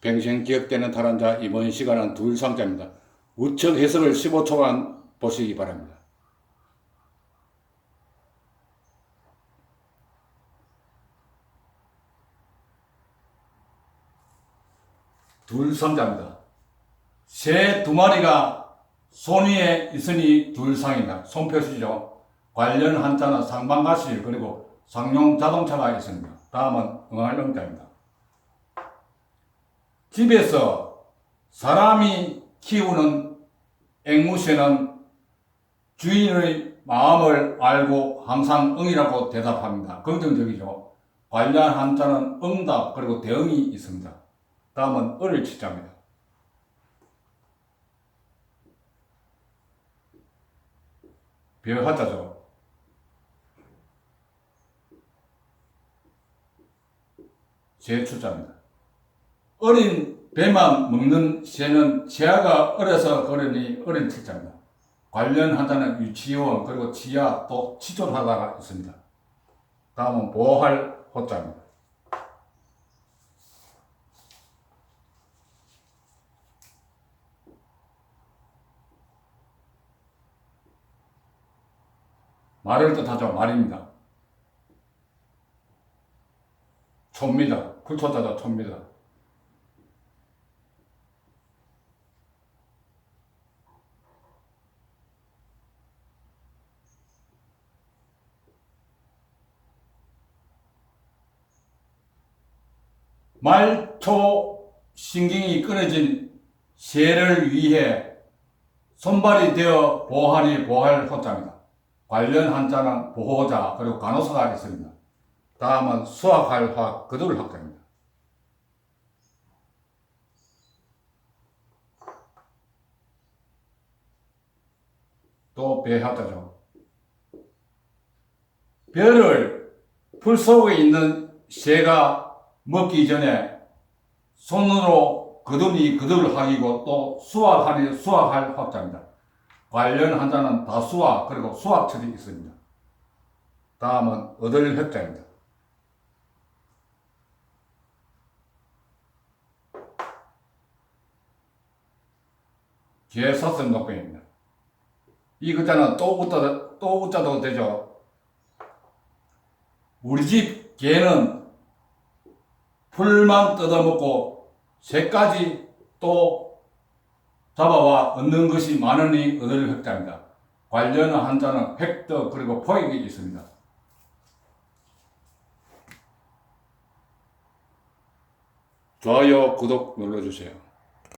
평생 기억되는 탈환자 이번 시간은 둘 상자입니다. 우측 해석을 15초간 보시기 바랍니다. 둘 상자입니다. 새 두 마리가 손 위에 있으니 둘상입니다. 손표시죠. 관련 한자는 상반가시 그리고 상용 자동차가 있습니다. 다음은 응할 응자입니다. 집에서 사람이 키우는 앵무새는 주인의 마음을 알고 항상 응이라고 대답합니다. 긍정적이죠. 관련 한자는 응답 그리고 대응이 있습니다. 다음은 을을 치자입니다. 별하자죠. 제 출자입니다. 어린 배만 먹는 새는 치아가 어려서 그러니 어린 칠자입니다. 관련 한자는 유치원 그리고 치아 또 치졸하다가 있습니다. 다음은 보할 호자입니다. 말을 뜻하죠. 말입니다. 촌입니다. 굴토자죠. 촌입니다. 말초 신경이 끊어진 새를 위해 손발이 되어 보하니 보할 호자입니다. 관련 한자는 보호자 그리고 간호사가 있습니다. 다음은 수학할 화 그들 학자입니다. 또 배합자죠. 별을 풀 속에 있는 새가 먹기 전에 손으로 그들이 그들을 하기고 또 수확하니 수확할 확자입니다. 관련 한자는 다수화 그리고 수학철이 있습니다. 다음은 얻을 획자입니다. 개사성 녹병입니다. 이 글자는 또 웃자, 또 웃자도 되죠. 우리 집 개는 풀만 뜯어먹고 새까지 또 잡아와 얻는 것이 많으니 얻을 획자입니다. 관련 한자는 획득 그리고 포획이 있습니다. 좋아요, 구독 눌러주세요.